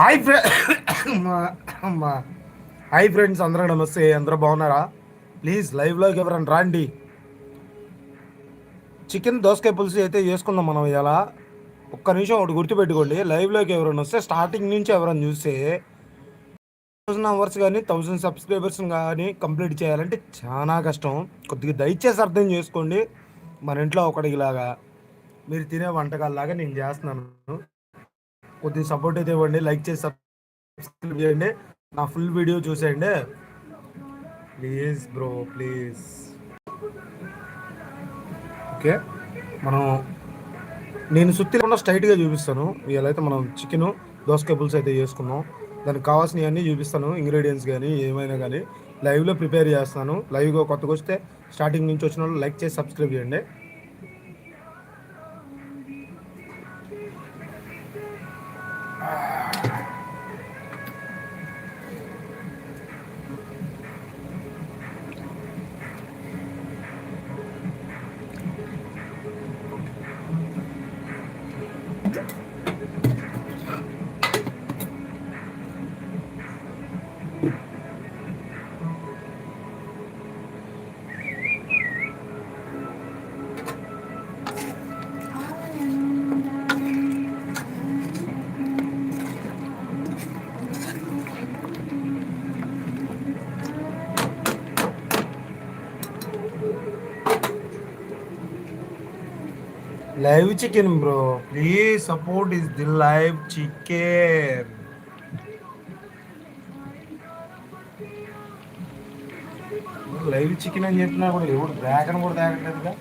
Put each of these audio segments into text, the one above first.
Hi friend hi friends అందరూ నమస్తే. అందరూ బాగున్నారా? ప్లీజ్ లైవ్లోకి ఎవరైనా రాండి. చికెన్ దోసకాయ పులుసు అయితే చేసుకుందాం మనం ఇలా ఒక్క నిమిషం ఒకటి గుర్తుపెట్టుకోండి. లైవ్లోకి ఎవరైనా వస్తే స్టార్టింగ్ నుంచి ఎవరైనా చూస్తే థౌసండ్ అవర్స్ కానీ థౌసండ్ సబ్స్క్రైబర్స్ కానీ కంప్లీట్ చేయాలంటే చాలా కష్టం. కొద్దిగా దయచేసి అర్థం చేసుకోండి. మన ఇంట్లో ఒకటిలాగా మీరు తినే వంటకాల్లాగా నేను చేస్తున్నాను. కొద్దిగా సపోర్ట్ అయితే ఇవ్వండి. లైక్ చేసి సబ్స్క్రైబ్ చేయండి. నా ఫుల్ వీడియో చూసేయండి. ప్లీజ్ బ్రో ప్లీజ్ ఓకే మనం నేను సుత్తికుండా స్ట్రైట్గా చూపిస్తాను. ఇవాళైతే మనం చికెన్ దోసకాయ పులుసు అయితే చేసుకున్నాం. దానికి కావాల్సినవన్నీ చూపిస్తాను. ఇంగ్రీడియంట్స్ కానీ ఏమైనా కానీ లైవ్లో ప్రిపేర్ చేస్తాను. లైవ్గా కొత్తగా వస్తే స్టార్టింగ్ నుంచి వచ్చిన వాళ్ళు లైక్ చేసి సబ్స్క్రైబ్ చేయండి. Live chicken bro please support is the live chicken live chicken అని చెప్పినా కూడా ఎవడు డ్రాగన్ కూడా తాగట్లేదుగా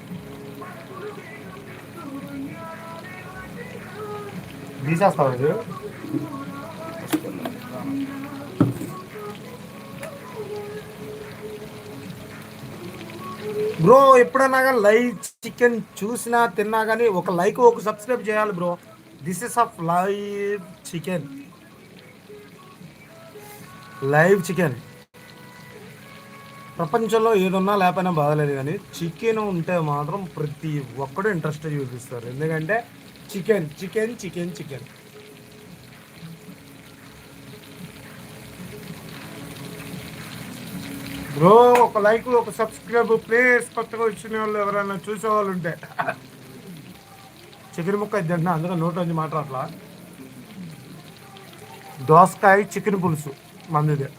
తీసేస్తావు ఇది? బ్రో ఎప్పుడైనా లైవ్ చికెన్ చూసినా తిన్నా కానీ ఒక లైక్ ఒక సబ్స్క్రైబ్ చేయాలి bro. This is of live chicken live chicken ప్రపంచంలో ఏదున్నా లేకపోయినా బాధలేదు కానీ చికెన్ ఉంటే మాత్రం ప్రతి ఒక్కడు ఇంట్రెస్ట్ చూపిస్తారు. ఎందుకంటే chicken chicken chicken chicken. Bro ఒక లైక్ ఒక సబ్స్క్రైబ్ ప్లీజ్. కొత్తగా వచ్చిన వాళ్ళు ఎవరైనా చూసే వాళ్ళు ఉంటే. చికెన్ ముక్క ఇది తింటున్నా అందుకని నోట్ నుంచి మాట్లాడలా దోసకాయ చికెన్ పులుసు మందిదే.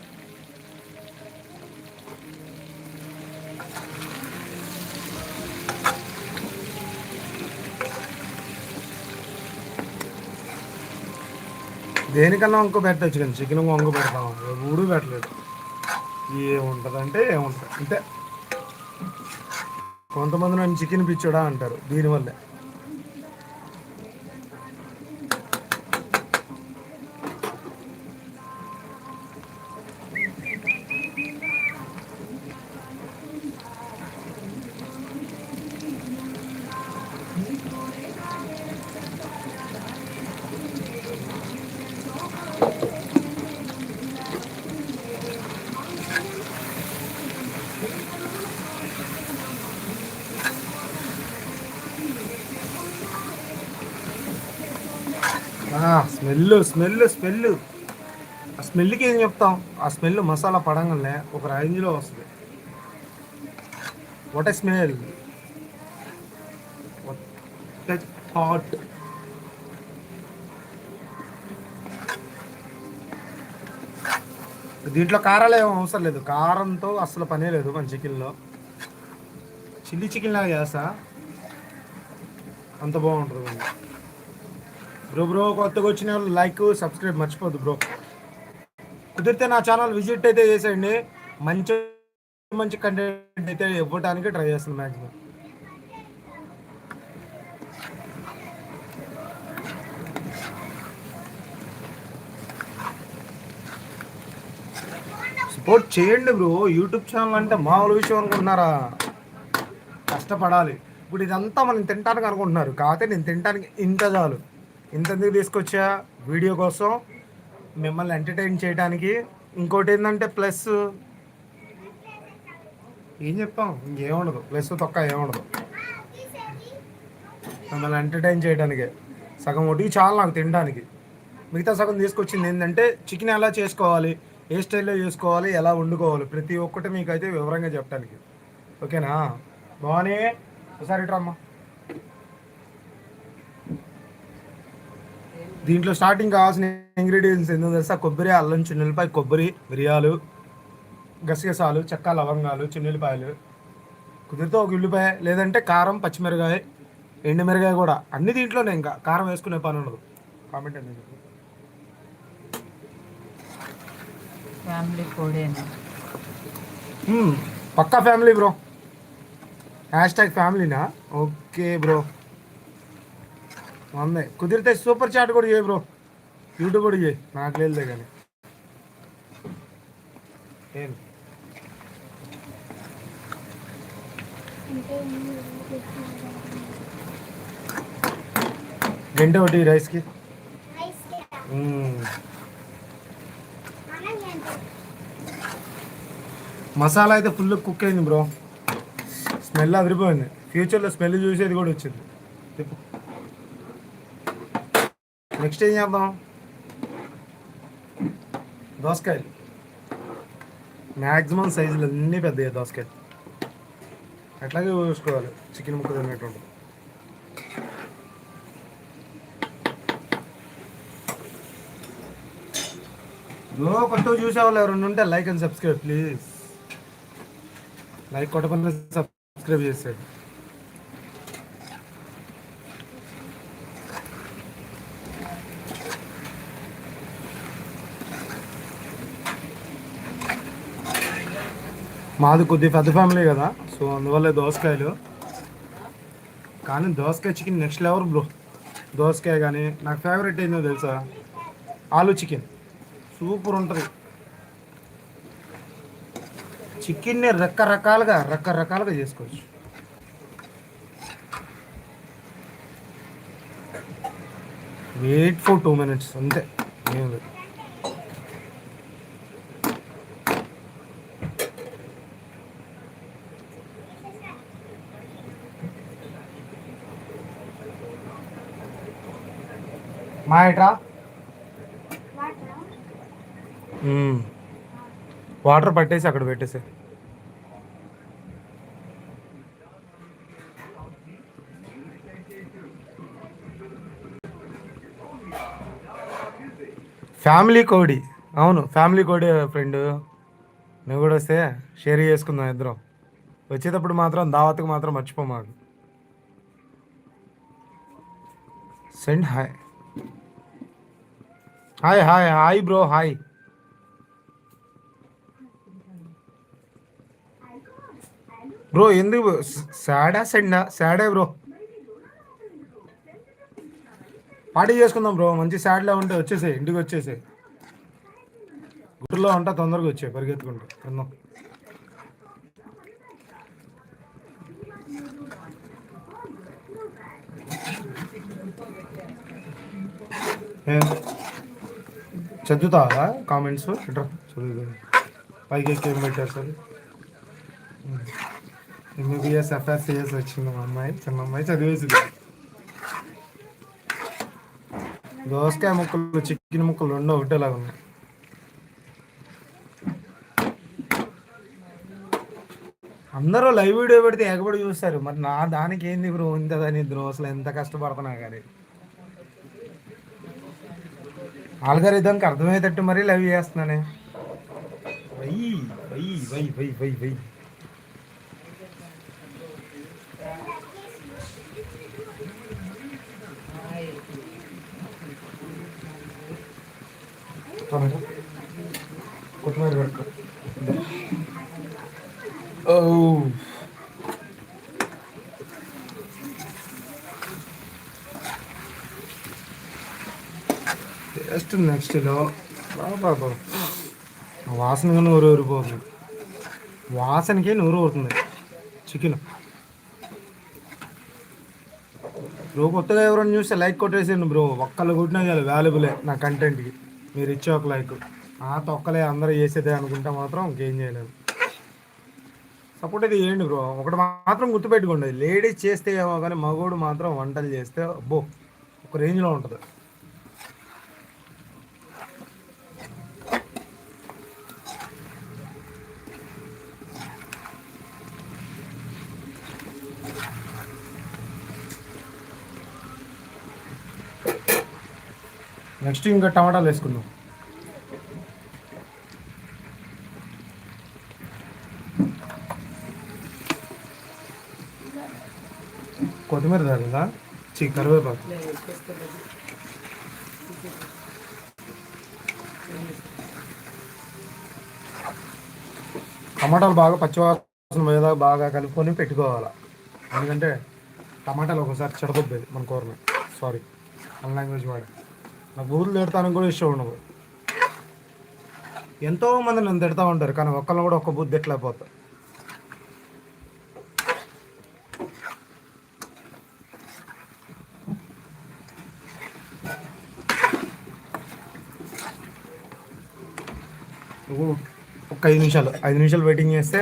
దేనికన్నా వంక పెట్టచ్చు కానీ చికెన్ వంక పెడతాం. ఊడు పెట్టలేదు. ఏముంటుందంటే ఏముంటుంది. అంతే కొంతమంది నన్ను చికెన్ పిచ్చోడా అంటారు దీనివల్లే. స్మెల్ స్మెల్ స్మెల్ ఆ స్మెల్కి ఏం చెప్తాం? ఆ స్మెల్ మసాలా పడంగానే ఒక రేంజ్లో వస్తుంది. వాట్ ఎ స్మెల్ హాట్ దీంట్లో కారాలు ఏం అవసరం లేదు. కారంతో అసలు పనే లేదు మన చికెన్లో. చిల్లీ చికెన్ లాగా చేస్తా. అంత బాగుంటుంది బ్రో బ్రో కొత్తగా వచ్చిన వాళ్ళు లైక్ సబ్స్క్రైబ్ మర్చిపోద్దు బ్రో కుదిరితే నా ఛానల్ విజిట్ అయితే చేసేయండి. మంచి మంచి కంటెంట్ అయితే ఇవ్వడానికి ట్రై చేస్తాను మ్యాక్సిమం సపోర్ట్ చేయండి బ్రో యూట్యూబ్ ఛానల్ అంటే మామూలు విషయం అనుకుంటున్నారా? కష్టపడాలి. ఇప్పుడు ఇదంతా మనం తినడానికి అనుకుంటున్నారు. కాకపోతే నేను తినడానికి ఇంత చాలు. ఇంతెందుకు తీసుకొచ్చా? వీడియో కోసం మిమ్మల్ని ఎంటర్టైన్ చేయడానికి. ఇంకోటి ఏంటంటే ప్లస్ ఏం చెప్తాం ఇంకేముండదు ప్లస్ తొక్క ఏముండదు మిమ్మల్ని ఎంటర్టైన్ చేయడానికే. సగం ఒకటి చాలా నాకు తినడానికి. మిగతా సగం తీసుకొచ్చింది ఏంటంటే చికెన్ ఎలా చేసుకోవాలి? ఏ స్టైల్లో చేసుకోవాలి? ఎలా వండుకోవాలి? ప్రతి ఒక్కటి మీకు అయితే వివరంగా చెప్పడానికి. ఓకేనా? బాగానే ఒకసారి ఇట్రా దీంట్లో స్టార్టింగ్ కావాల్సిన ఇంగ్రీడియంట్స్ ఏంటో తెలుసా? కొబ్బరి అల్లం చిన్నులపాయ కొబ్బరి మిరియాలు గసగసాలు చెక్క లవంగాలు చిన్నులపాయలు. కుదిరితే ఒక ఉల్లిపాయ లేదంటే కారం పచ్చిమిరకాయ ఎండుమిరకాయ కూడా. అన్ని దీంట్లోనే ఇంకా. కారం వేసుకునే పని ఉండదు. కామెంట్ అనేది ఫ్యామిలీ కోడేనా. పక్కా ఫ్యామిలీ బ్రో హ్యాష్ ట్యాగ్ ఫ్యామిలీనా ఓకే బ్రో వందే కుదిరితే సూపర్ చాట్ కూడా చేయి బ్రో. యూట్యూబ్ కూడా చేయి. నాకు లేదులే కానీ. ఏం? గంట ఒకటి రైస్కి. మసాలా అయితే ఫుల్ కుక్ అయింది బ్రో. స్మెల్ అదిరిపోయింది. ఫ్యూచర్లో స్మెల్ చూసేది కూడా వచ్చింది. నెక్స్ట్ ఏం చేద్దాం? దోసకాయలు. మ్యాక్సిమం సైజులు అన్నీ పెద్దవి దోసకాయలు. అట్లాగే చూసుకోవాలి. చికెన్ ముక్క తినేటువంటి లో కొత్త చూసేవాళ్ళు వాళ్ళు ఉంటే like and subscribe please. Like కొట్టకుండా సబ్స్క్రైబ్ చేసేది మాది కొద్ది పెద్ద ఫ్యామిలీ కదా సో అందువల్ల దోసకాయలు. కానీ దోసకాయ చికెన్ నెక్స్ట్ లెవెల్ బ్రో దోసకాయ కానీ నాకు ఫేవరెట్ ఏందో తెలుసా? ఆలు చికెన్ సూపర్ ఉంటుంది. చికెన్ని రకరకాలుగా రకరకాలుగా చేసుకోవచ్చు. వెయిట్ ఫర్ టూ మినిట్స్ అంతే. ఏం లేదు. మాయట్రా? వాటర్ పట్టేసి అక్కడ పెట్టేసి. ఫ్యామిలీ కోడి. అవును ఫ్యామిలీ కోడి ఫ్రెండ్. నువ్వు కూడా వస్తే షేర్ చేసుకుందాం ఇద్దరం. వచ్చేటప్పుడు మాత్రం దావత్కి మాత్రం మర్చిపో మాకు. Send hi. Hi hi hi bro hi. Bro ఎందుకు సాడా సెండా? సాడే బ్రో. పార్టీ చేసుకుందాం బ్రో. మంచి సాడ్లా ఉంటే వచ్చేసాయి ఇంటికి వచ్చేసాయి. గుడిలో ఉంటా తొందరగా వచ్చాయి పరిగెత్తుకుంటా. తిందాం ఏం? చదువుతావా? కామెంట్స్ ఇట్రా చదువు పైకి ఎక్కి ఏం పెట్టారు? సార్ ఎంబీబీఎస్ ఎఫ్ఆర్సిఎస్ వచ్చింది మా అమ్మాయి. చిన్న అమ్మాయి చదివేసింది. దోసకాయ ముక్కలు చికెన్ ముక్కలు రెండు ఒకటేలాగా ఉన్నాయి. అందరూ లైవ్ వీడియో పెడితే ఎగబడి చూస్తారు. మరి నా దానికి ఏంది బ్రో ఇంత దాని బ్రో అసలు ఎంత కష్టపడుతున్నా కానీ. ఆల్గారిథంకి అర్థమయ్యేటట్టు మరీ live చేస్తున్నానే. Why why why why why why. Next నెక్స్ట్లో బాబా వాసనగా నూరు ఊరిపోతుంది వాసనకి నూరు ఊరుతుంది. చికెన్. బ్రో కొత్తగా ఎవరైనా చూస్తే లైక్ కొట్టేసేయండి బ్రో. ఒక్కళ్ళు కొట్టినా చాలు వాల్యుబులే నా కంటెంట్కి మీరు ఇచ్చే ఒక లైక్. ఆ తొక్కలే అందరూ చేసేదే అనుకుంటే మాత్రం ఇంకేం చేయలేదు సపోర్ట్ అయితే చేయండి బ్రో. ఒకటి మాత్రం గుర్తుపెట్టుకోండి. లేడీస్ చేస్తే ఏమో కానీ మగోడు మాత్రం వంటలు చేస్తే అబ్బో ఒక రేంజ్లో ఉంటుంది. నెక్స్ట్ ఇంకా టమాటాలు వేసుకుందాం. కొత్తిమీర తగ్గిందా చీ కరివేపాకు. టమాటాలు బాగా పచ్చివాసన మీద బాగా కలుపుకొని పెట్టుకోవాలి. ఎందుకంటే టమాటాలు ఒకసారి చెడగొబ్బేది మన కూరని సారీ మన లాంగ్వేజ్ వాడే. నాకు ఊర్లు తిడతానికి కూడా ఇష్టం ఉండదు. ఎంతో మంది నన్ను తిడతా ఉంటారు కానీ ఒక్కళ్ళు కూడా ఒక్క బుద్ధి తిట్టలేకపోతా నువ్వు ఒక ఐదు నిమిషాలు ఐదు నిమిషాలు వెయిటింగ్ చేస్తే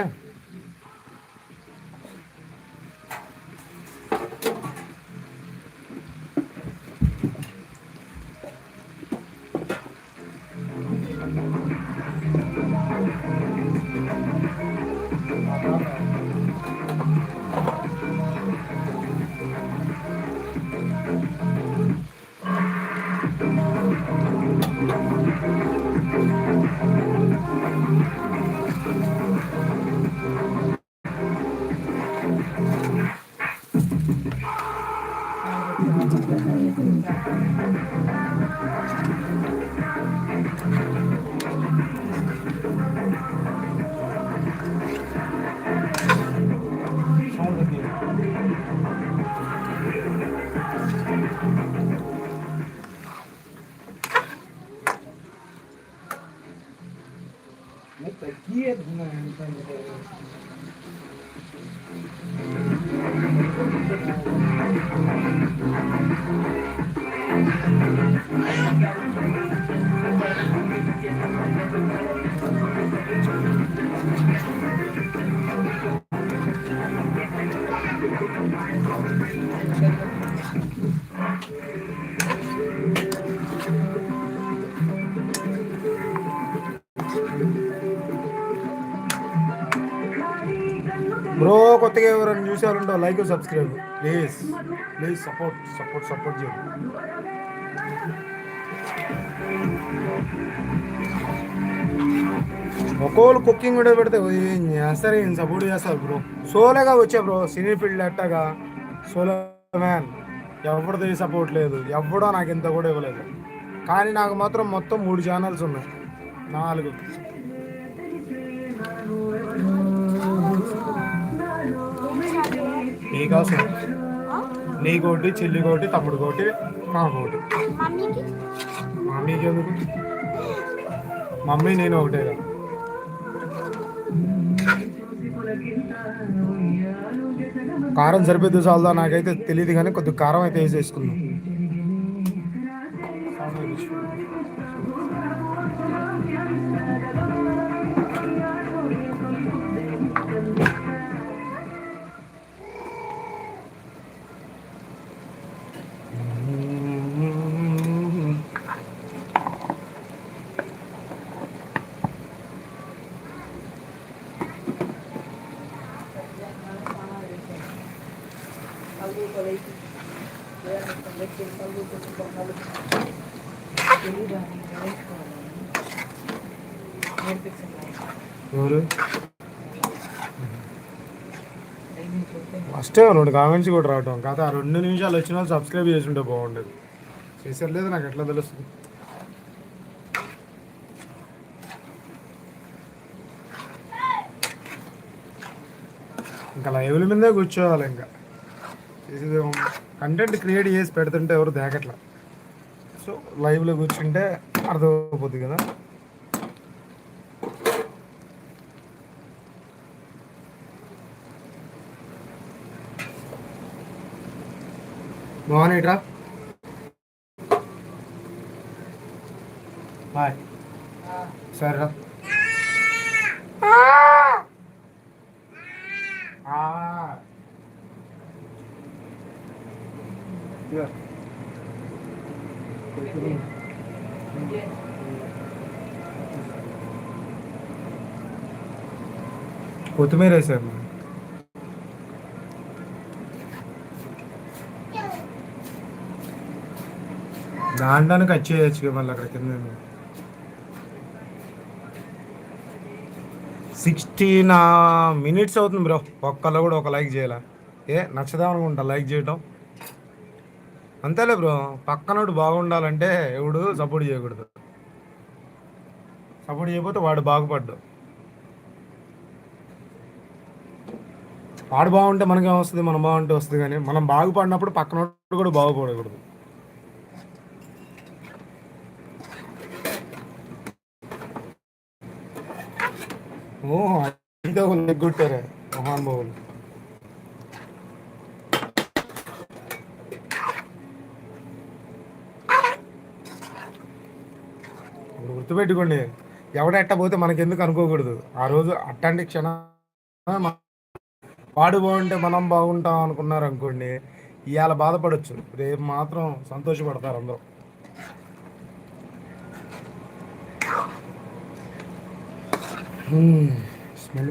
みんなが見たいので。కొత్తగా ఎవరైనా చూసేవాళ్ళంటే like subscribe. Please please support support support చేయండి. ఒక్కోళ్ళు కుకింగ్ కూడా పెడితే ఏం చేస్తారు ఏం సపోర్ట్ చేస్తారు బ్రో సోలోగా వచ్చా బ్రో సినీ ఫీల్డ్ అట్టగా సోలో మ్యాన్ ఎవరిది సపోర్ట్ లేదు ఎవడో నాకు ఇంత కూడా ఇవ్వలేదు. కానీ నాకు మాత్రం మొత్తం మూడు ఛానల్స్ ఉన్నాయి. నాలుగు. నీకు అవసరం నీకోటి చెల్లికోటి తమ్ముడు కోటి మాకోటి మమ్మీకి? ఎందుకు మమ్మీ నేను ఒకటే కదా కారం సరిపోద్ది చాలదా నాకైతే తెలియదు కానీ కొద్దిగా కారం అయితే వేసేసుకున్నాం ఎవరు? ఫస్ట్ రెండు కామెంట్స్ కూడా రావటం. కాదు ఆ రెండు నిమిషాలు వచ్చిన వాళ్ళు సబ్స్క్రైబ్ చేసి ఉంటే బాగుండేది. చేసారు లేదు నాకు ఎట్లా తెలుస్తుంది? ఇంకా లైవ్ల మీదే కూర్చోవాలి ఇంకా. కంటెంట్ క్రియేట్ చేసి పెడుతుంటే ఎవరు దేకట్లా? సో లైవ్లో కూర్చుంటే అర్థమైపోద్ది కదా? మోహన్ ఇట్రా బాయ్ సరే రా ఆ. ఇదిగో. కొత్తిమీర వేసారు దాండానికి వచ్చేయచ్చు మళ్ళీ అక్కడ కింద సిక్స్టీన్ మినిట్స్ అవుతుంది బ్రో. ఒక్కళ్ళు కూడా ఒక లైక్ చేయాల? ఏ నచ్చదాం అనుకుంటా లైక్ చేయటం. అంతేలే బ్రో పక్కనోడు బాగుండాలంటే ఎవడు సపోర్ట్ చేయకూడదు. సపోర్ట్ చేయకపోతే వాడు బాగుపడ్డు. వాడు బాగుంటే మనకేం వస్తుంది? మనం బాగుంటే వస్తుంది కానీ మనం బాగుపడినప్పుడు పక్కనోడు కూడా బాగుపడకూడదు. ఓ అయితే మహానుభావులు ఇప్పుడు గుర్తుపెట్టుకోండి ఎవడెట్ట పోతే మనకెందుకు అనుకోకూడదు. ఆ రోజు అట్టండి క్షణ వాడు బాగుంటే మనం బాగుంటాం అనుకున్నారు అనుకోండి ఇవాళ బాధపడవచ్చు రేపు మాత్రం సంతోషపడతారు అందరూ. స్మెల్